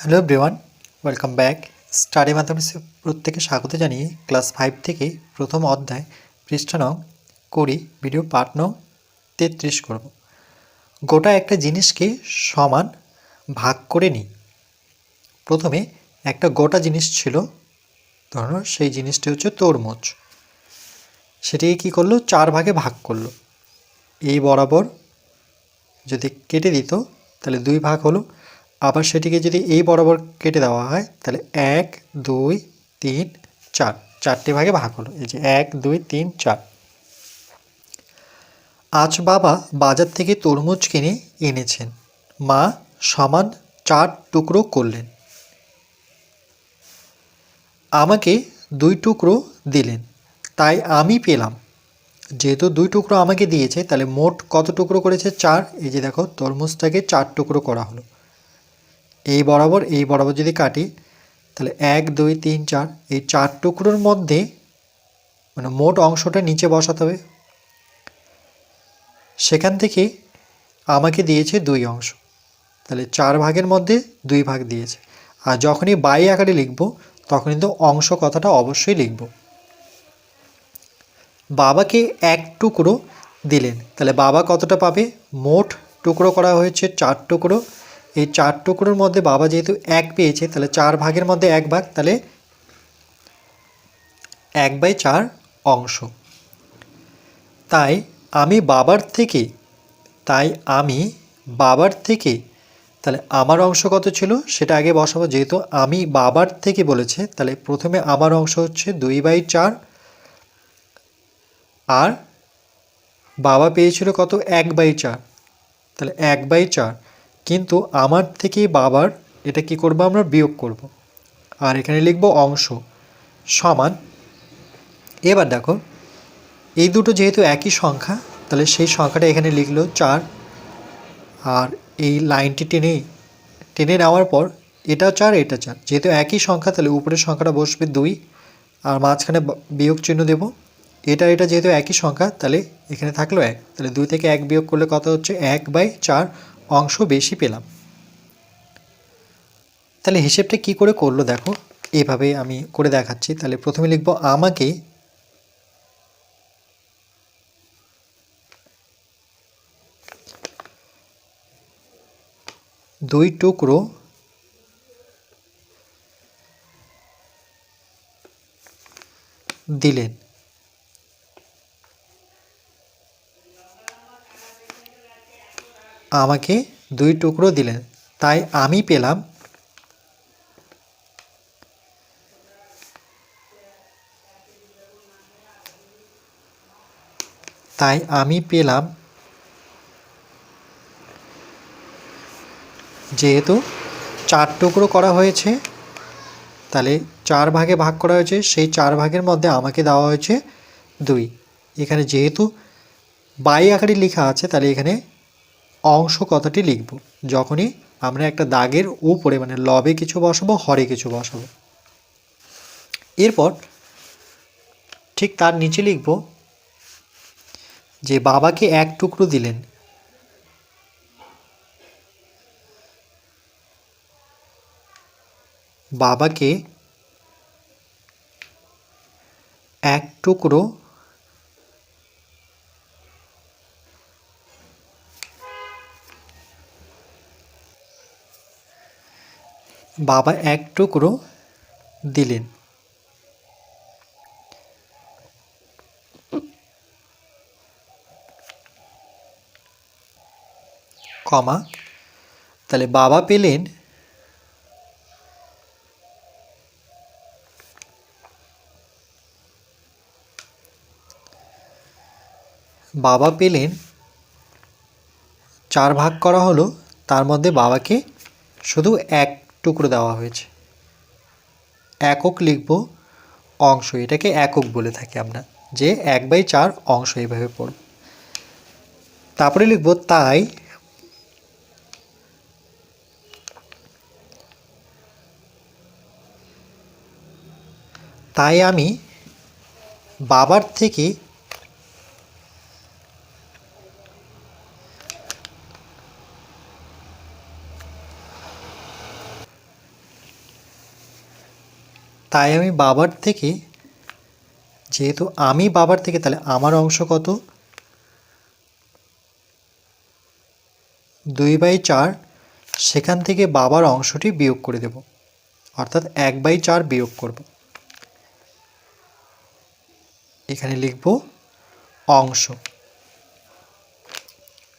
Hello everyone, welcome back. Study ম্যাথামেটিক্সে প্রত্যেকে স্বাগত জানিয়ে ক্লাস ফাইভ থেকে প্রথম অধ্যায় পৃষ্ঠা নং কুড়ি, ভিডিও পার্ট নং তেত্রিশ করব। গোটা একটা জিনিসকে সমান ভাগ করে নিই। প্রথমে একটা গোটা জিনিস ছিল, ধরো সেই জিনিসটি হচ্ছে তরমুজ। সেটিকে কী করল? চার ভাগে ভাগ করল। এই বরাবর যদি কেটে দিত, তাহলে দুই ভাগ হলো আবার সেটিকে যদি এই বরাবর কেটে দেওয়া হয়, তাহলে এক, দুই, তিন, চার। চারটে ভাগে ভাগ হলো। এই যে এক, দুই, তিন, চার। আজ বাবা বাজার থেকে তরমুজ কিনে এনেছেন। মা সমান চার টুকরো করলেন। আমাকে দুই টুকরো দিলেন। তাই আমি পেলাম। যেহেতু দুই টুকরো আমাকে দিয়েছে, তাহলে মোট কত টুকরো করেছে? চার। এই যে দেখো, তরমুজটাকে চার টুকরো করা হলো। এই বরাবর এই বরাবর যদি কাটি, তাহলে এক, দুই, তিন, চার, এই চার টুকরোর মধ্যে মানে মোট অংশটা নিচে বসাতে হবে। সেখান থেকে আমাকে দিয়েছে দুই অংশ। তাহলে চার ভাগের মধ্যে দুই ভাগ দিয়েছে। আর যখনই বাই আকারে লিখব তখন কিন্তু অংশ কথাটা অবশ্যই লিখব। বাবাকে এক টুকরো দিলেন। তাহলে বাবা কতটা পাবে? মোট টুকরো করা হয়েছে চার টুকরো। এই চার টুকরোর মধ্যে বাবা যেহেতু এক পেয়েছে, তাহলে চার ভাগের মধ্যে এক ভাগ, তাহলে এক বাই চার অংশ। তাই আমি বাবার থেকে, তাই আমি বাবার থেকে, তাহলে আমার অংশ কত ছিল? সেটা আগে বসাবো, যেহেতু আমি বাবার থেকে বলেছে, তাহলে প্রথমে আমার অংশ হচ্ছে দুই বাই চার, আর বাবা পেয়েছিল কত? এক বাই চার। তাহলে এক বাই চার। কিন্তু আমার থেকে বাবার এটা কি করব আমরা বিয়োগ করব। আর এখানে লিখব অংশ সমান। এবার দেখো, এই দুটো যেহেতু একই সংখ্যা, তাহলে সেই সংখ্যাটা এখানে লিখলো চার। আর এই লাইনটি টেনে টেনে নেওয়ার পর এটা চার এটা চার। যেহেতু একই সংখ্যা, তাহলে উপরের সংখ্যাটা বসবে দুই। আর মাঝখানে বিয়োগ চিহ্ন দেব। এটা এটা যেহেতু একই সংখ্যা, তাহলে এখানে থাকল এক। তাহলে দুই থেকে এক বিয়োগ করলে কত হচ্ছে? এক বাই চার। অংশ বেশি পেলাম। তাহলে হিসেবটা কি করে করল দেখো, এভাবে আমি করে দেখাচ্ছি। তাহলে প্রথমে লিখব, আমাকে দুই টুকরো দিলেন। আমাকে দুই টুকরো দিলেন, তাই আমি পেলাম। তাই আমি পেলাম। যেহেতু চার টুকরো করা হয়েছে, তাহলে চার ভাগে ভাগ করা হয়েছে, সেই চার ভাগের মধ্যে আমাকে দেওয়া হয়েছে দুই। এখানে যেহেতু বাই আকারে লেখা আছে, তাহলে এখানে অংশ কথাটি লিখব। যখনই আমরা একটা দাগের উপরে মানে লবে কিছু বসাবো, হরে কিছু বসাবো। এরপর ঠিক তার নিচে লিখব যে, বাবাকে এক টুকরো দিলেন। বাবাকে এক টুকরো বাবা এক টুকরো দিলেন। কমা তাহলে বাবা পেলেন। বাবা পেলেন। চার ভাগ করা হলো, তার মধ্যে বাবাকে শুধু এক টুকরো দেওয়া হয়েছে। একক লিখব অংশ, এটাকে একক বলে থাকি আমরা, যে এক বাই চার অংশ এইভাবে পড়ব। তারপরে লিখব তাই তাই আমি বাবার থেকে তাই আমি বাবার থেকে, যেহেতু আমি বাবার থেকে, তাহলে আমার অংশ কত? দুই বাই চার, সেখান থেকে বাবার অংশটি বিয়োগ করে দেব। অর্থাৎ এক বাই চার বিয়োগ করব। এখানে লিখব অংশ।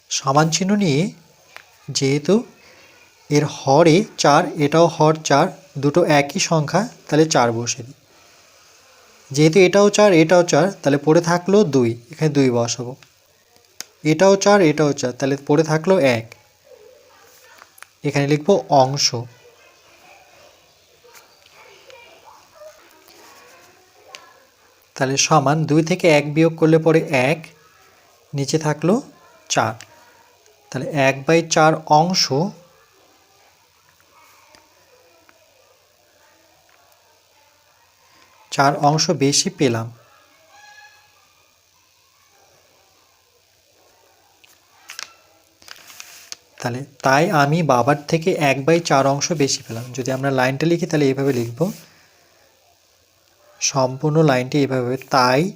সমান চিহ্ন নিয়ে, যেহেতু এর হরে চার, এটাও হর চার দুটো একই সংখ্যা, তাহলে চার বসে দিই। যেহেতু এটাও চার এটাও চার, তাহলে পড়ে থাকল দুই, এখানে দুই বসাবো। এটাও চার এটাও চার, তাহলে পড়ে থাকল এক। এখানে লিখব অংশ। তাহলে সমান দুই থেকে এক বিয়োগ করলে পরে এক, নিচে থাকল চার। তাহলে এক বাই চার অংশ চার অংশ বেশি পেলাম। তাহলে তাই আমি বাবার থেকে এক বাই চার অংশ বেশি পেলাম। যদি আমরা লাইনটা লিখি, তাহলে এইভাবে লিখব। সম্পূর্ণ লাইনটি এইভাবে, তাই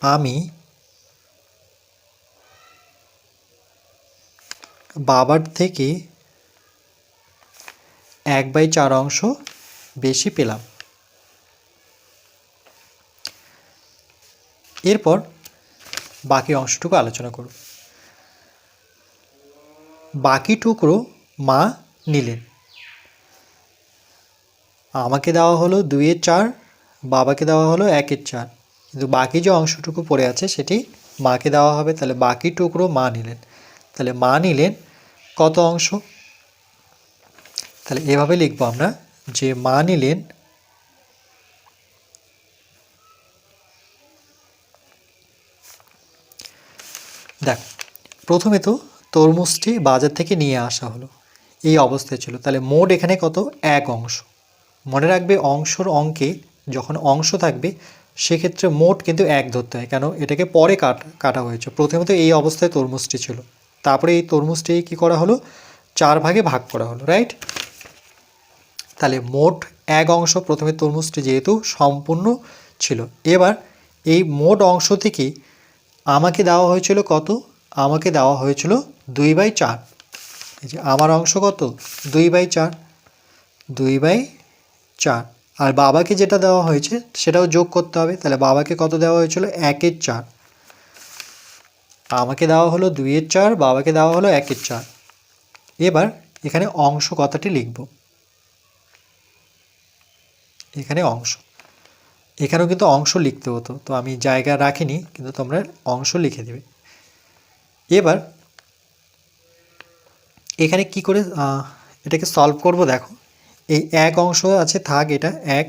আমি বাবার থেকে এক বাই চার অংশ বেশি পেলাম। এরপর বাকি অংশটুকু আলোচনা করব। বাকি টুকরো মা নিলেন। আমাকে দেওয়া হলো দুইয়ের চার, বাবাকে দেওয়া হলো একের চার। কিন্তু বাকি যে অংশটুকু পড়ে আছে সেটি মাকে দেওয়া হবে, তাহলে বাকি টুকরো মা নিলেন। তাহলে মা নিলেন কত অংশ? তাহলে এভাবে লিখব আমরা যে মা নিলেন দেখ, প্রথমে তো তরমুজটি বাজার থেকে নিয়ে আসা হলো, এই অবস্থায় ছিল। তাহলে মোট এখানে কত? এক অংশ। মনে রাখবে অংশর অঙ্কে যখন অংশ থাকবে, সেক্ষেত্রে মোট কিন্তু এক ধরতে হয়, কেন? এটাকে পরে কাটা কাটা হয়েছে। প্রথমে তো এই অবস্থায় তরমুজটি ছিল। তারপরে এই তরমুজটি কী করা হলো? চার ভাগে ভাগ করা হলো রাইট তাহলে মোট এক অংশ প্রথমে তরমুজটি যেহেতু সম্পূর্ণ ছিল। এবার এই মোট অংশ থেকে আমাকে দেওয়া হয়েছিল কত? আমাকে দেওয়া হয়েছিল দুই বাই চার। এই যে আমার অংশ কত? দুই বাই চার। দুই বাই চার। আর বাবাকে যেটা দেওয়া হয়েছে সেটাও যোগ করতে হবে। তাহলে বাবাকে কত দেওয়া হয়েছিল? একের চার। আমাকে দেওয়া হলো দুইয়ের চার, বাবাকে দেওয়া হলো একের চার। এবার এখানে অংশ কথাটি লিখব। এখানে অংশ। এখানেও কিন্তু অংশ লিখতে হতো, তো আমি জায়গা রাখিনি, কিন্তু তোমরা অংশ লিখে দেবে। এবার এখানে কি করে এটাকে সলভ করব দেখো। এই এক অংশ আছে, থাক এটা এক।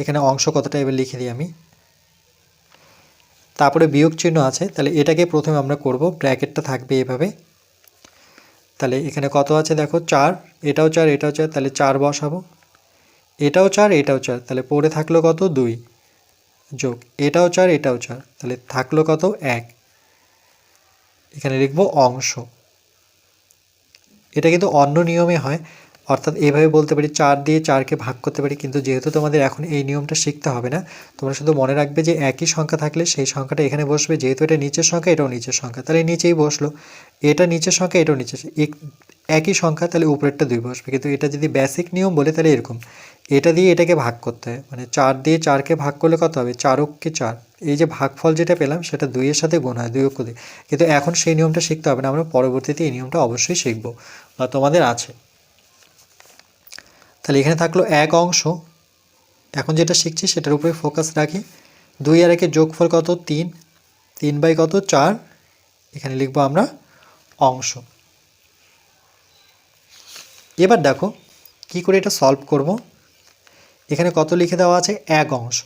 এখানে অংশ কতটা এবার লিখে দিই আমি। তারপরে বিয়োগ চিহ্ন আছে, তাহলে এটাকে প্রথমে আমরা করব, ব্র্যাকেটটা থাকবে এভাবে। তাহলে এখানে কত আছে দেখো, চার। এটাও চার এটাও চার, তাহলে চার বসাবো। এটাও চার এটাও চার। তাহলে পড়ে থাকল কত? দুই। যোগ, এটাও চার এটাও চার। তাহলে থাকল কত? এক। এখানে লিখব অংশ। এটা কিন্তু অন্য নিয়মে হয়। অর্থাৎ এইভাবে বলতে পারি, চার দিয়ে চারকে ভাগ করতে পারি, কিন্তু যেহেতু তোমাদের এখন এই নিয়মটা শিখতে হবে না, তোমরা শুধু মনে রাখবে যে একই সংখ্যা থাকলে সেই সংখ্যাটা এখানে বসবে। যেহেতু এটা নিচের সংখ্যা, এটাও নিচের সংখ্যা। তাহলে নিচেই বসল। এটা নিচের সংখ্যা, এটাও নিচের একই সংখ্যা, তাহলে উপরেরটা দুই বসবে। কিন্তু এটা যদি বেসিক নিয়ম বলে, তাহলে এরকম। এটা দিয়ে এটাকে ভাগ করতে হয়। মানে চার দিয়ে চারকে ভাগ করলে কত হবে? চারককে চার। এই যে ভাগফল যেটা পেলাম, সেটা দুইয়ের সাথে গুণ হয়, দুই অক্ষ দিয়ে। কিন্তু এখন সেই নিয়মটা শিখতে হবে না। আমরা পরবর্তীতে এই নিয়মটা অবশ্যই শিখব। বা তোমাদের আছে। তাহলে এখানে থাকল এক অংশ। এখন যেটা শিখছি, সেটার উপরে ফোকাস রাখি। দুই আর একের যোগফল কত? তিন। তিন বাই কত? চার। এখানে লিখব আমরা অংশ। এবার দেখো কি করে এটা সলভ করব? এখানে কত লিখে দেওয়া আছে? এক অংশ।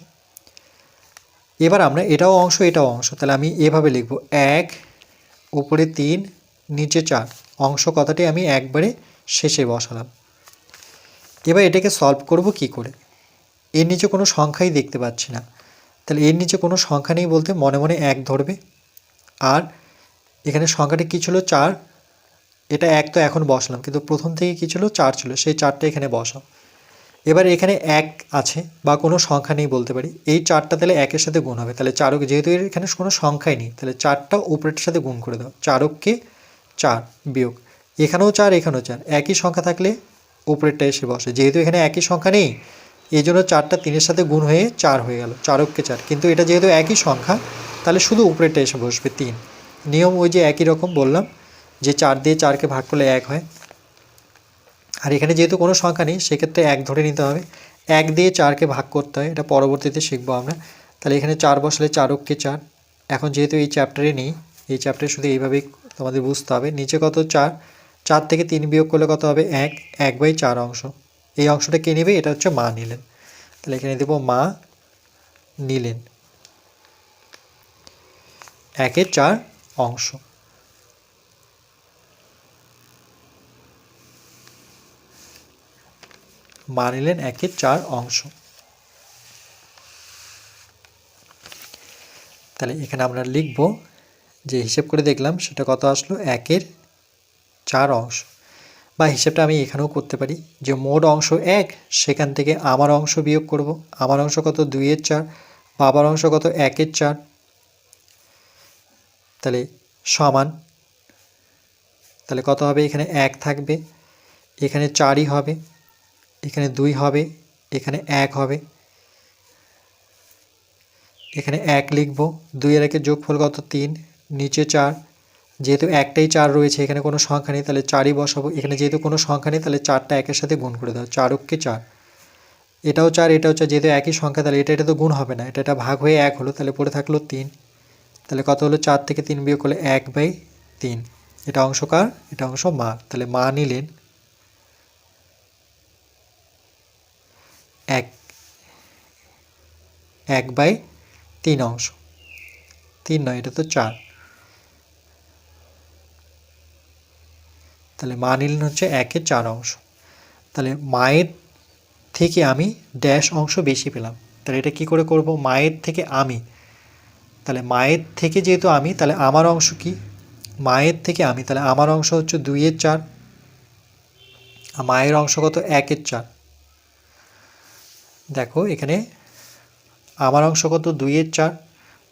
এবার আমরা এটাও অংশ এটাও অংশ, তাহলে আমি এভাবে লিখব। এক, উপরে তিন, নিচে চার। অংশ কথাটি আমি একবারে শেষে বসালাম। এবার এটাকে সলভ করব কি করে? এর নিচে কোনো সংখ্যাই দেখতে পাচ্ছি না। তাহলে এর নিচে কোনো সংখ্যা নেই বলতে মনে মনে এক ধরবে। আর এখানে সংখ্যাটি কী ছিল? চার। এটা এক তো এখন বসালাম, কিন্তু প্রথম থেকে কী ছিল? চার ছিল, সেই চারটা এখানে বসাও। এবার এখানে এক আছে, বা কোনো সংখ্যা নেই বলতে পারি। এই চারটা তাহলে একের সাথে গুণ হবে। তাহলে চারক, যেহেতু এখানে কোনো সংখ্যাই নেই, তাহলে চারটা উপরের সাথে গুণ করে দাও। চারককে চার বিয়োগ। এখানেও চার এখানেও চার। একই সংখ্যা থাকলে উপরেরটা এসে বসে। যেহেতু এখানে একই সংখ্যা নেই এই জন্য চারটা তিনের সাথে গুণ হয়ে চার হয়ে গেল, চারককে চার। কিন্তু এটা যেহেতু একই সংখ্যা, তাহলে শুধু উপরেরটা এসে বসবে তিন। নিয়ম ওই যে একই রকম বললাম। যে চার দিয়ে চারকে ভাগ করলে এক হয়। আর এখানে যেহেতু কোনো সংখ্যা নেই, সেক্ষেত্রে এক ধরে নিতে হবে। এক দিয়ে চারকে ভাগ করতে হয়, এটা পরবর্তীতে শিখব আমরা। তাহলে এখানে চার বসলে চারককে চার। এখন যেহেতু এই চ্যাপ্টারে নেই, এই চ্যাপ্টারে শুধু এইভাবেই তোমাদের বুঝতে হবে। নিচে কত চার? চার থেকে তিন বিয়োগ করলে কত হবে? এক। এক বাই চার অংশ। এই অংশটা কে নেবে? এটা হচ্ছে মা নিলেন। তাহলে এখানে দেবো মা নিলেন। একের চার অংশ। মা নিলেন একের চার অংশ। তাহলে এখানে আমরা লিখব যে হিসেব করে দেখলাম সেটা কত আসলো? একের চার অংশ। বা হিসেবটা আমি এখানেও করতে পারি যে মোট অংশ এক, সেখান থেকে আমার অংশ বিয়োগ করব। আমার অংশ কত? দুইয়ের চার। বাবার অংশ কত? একের চার। তাহলে সমান, তাহলে কত হবে? এখানে এক থাকবে। এখানে চারই হবে। এখানে দুই হবে, এখানে এক হবে। এখানে এক লিখব দুইয়ের একের যোগফল কত? তিন, নিচে চার। যেহেতু একটাই চার রয়েছে, এখানে কোনো সংখ্যা নেই, তাহলে চারই বসাবো। এখানে যেহেতু কোনো সংখ্যা নেই, তাহলে চারটা একের সাথে গুণ করে দাও চারককে চার। এটাও চার এটাও চার, যেহেতু একই সংখ্যা, তাহলে এটা এটা তো গুণ হবে না, এটা এটা ভাগ হয়ে এক হলো, তাহলে পড়ে থাকল তিন। তাহলে কত হলো? চার থেকে তিন বিয়োগ করলে এক বাই তিন। এটা অংশকার এটা অংশ মা তাহলে মা নিলেন এক এক বাই তিন অংশ। তিন নয়, এটা তো চার। তাহলে মা নিলেন হচ্ছে একের চার অংশ। তাহলে মায়ের থেকে আমি ড্যাশ অংশ বেশি পেলাম। তাহলে এটা কি করে করব? মায়ের থেকে আমি। তাহলে মায়ের থেকে যেহেতু আমি, তাহলে আমার অংশ কি? মায়ের থেকে আমি। তাহলে আমার অংশ হচ্ছে দুইয়ের চার। আর মায়ের অংশ কত? একের চার। দেখো, এখানে আমার অংশ কত? দুইয়ের চার।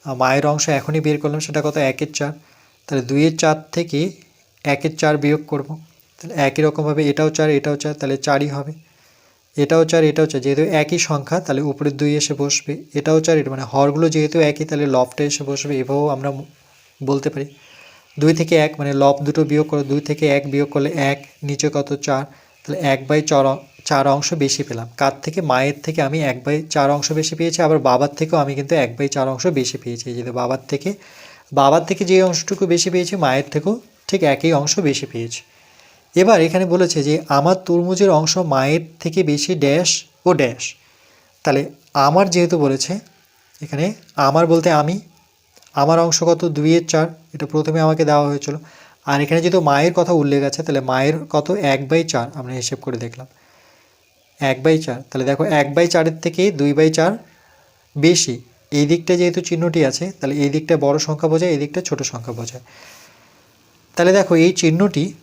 মায়ের অংশ এখনই বের করলাম, সেটা কত? একের চার। তাহলে দুইয়ের চার থেকে একের চার বিয়োগ করব। তাহলে একই রকমভাবে এটাও চার এটাও চার, তাহলে চারই হবে। এটাও চার এটাও চার। যেহেতু একই সংখ্যা, তাহলে উপরের দুই এসে বসবে। এটাও চার এটা মানে হরগুলো যেহেতু একই, তাহলে লবটা এসে বসবে, এভাবেও আমরা বলতে পারি। দুই থেকে এক মানে লব দুটো বিয়োগ করো। দুই থেকে এক বিয়োগ করলে এক, নিচে কত? চার। তাহলে এক বাই চার চার অংশ বেশি পেলাম। কার থেকে? মায়ের থেকে আমি এক বাই চার অংশ বেশি পেয়েছি, আবার বাবার থেকেও আমি কিন্তু এক বাই চার অংশ বেশি পেয়েছি। যেহেতু বাবার থেকে বাবার থেকে যে অংশটুকু বেশি পেয়েছি, মায়ের থেকেও ঠিক একই অংশ বেশি পেয়েছি। এবার এখানে বলেছে যে, আমার তরমুজের অংশ মায়ের থেকে বেশি ড্যাশ ও ড্যাশ। তাহলে আমার যেহেতু বলেছে, এখানে আমার বলতে আমি, আমার অংশ কত? দুইয়ের চার, এটা প্রথমে আমাকে দেওয়া হয়েছিল। আর এখানে যেহেতু মায়ের কথা উল্লেখ আছে, তাহলে মায়ের কত? এক বাই চার, আমরা হিসেব করে দেখলাম। এক বাই চার। তাহলে দেখো এক বাই চারের থেকে দুই বাই চার বেশি। এই দিকটা যেহেতু চিহ্নটি আছে, তাহলে এই দিকটা বড় সংখ্যা বোঝায়, এই দিকটা ছোট সংখ্যা বোঝায়। তাহলে দেখো এই চিহ্নটি,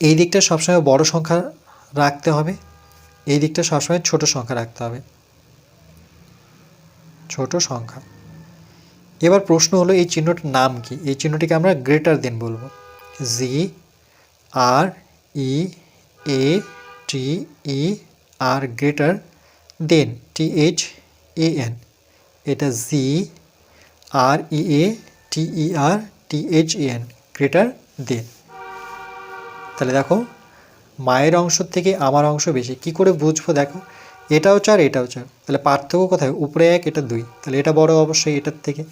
এই দিকটা সবসময় বড় সংখ্যা রাখতে হবে, এই দিকটা সবসময় ছোট সংখ্যা রাখতে হবে। ছোট সংখ্যা। এবার প্রশ্ন হলো এই চিহ্নটার নাম কি? এই চিহ্নটিকে আমরা গ্রেটার দেন বলব। G, R, E, A T E R greater than T H A N এটা G R E A T E R T H A N greater than তাহলে দেখো, মায়ের অংশ থেকে আমার অংশ বেশি, কি করে বুঝব দেখো? এটাও চার এটাও চার। তাহলে পার্থক্য কোথায়? উপরে এক, এটা দুই। তাহলে এটা বড় অবশ্যই এটার থেকে।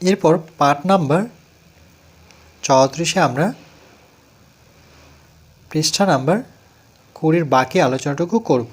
এরপর পার্ট নাম্বার চৌত্রিশে আমরা পৃষ্ঠা নাম্বার কুড়ির বাকি আলোচনাটুকু করব।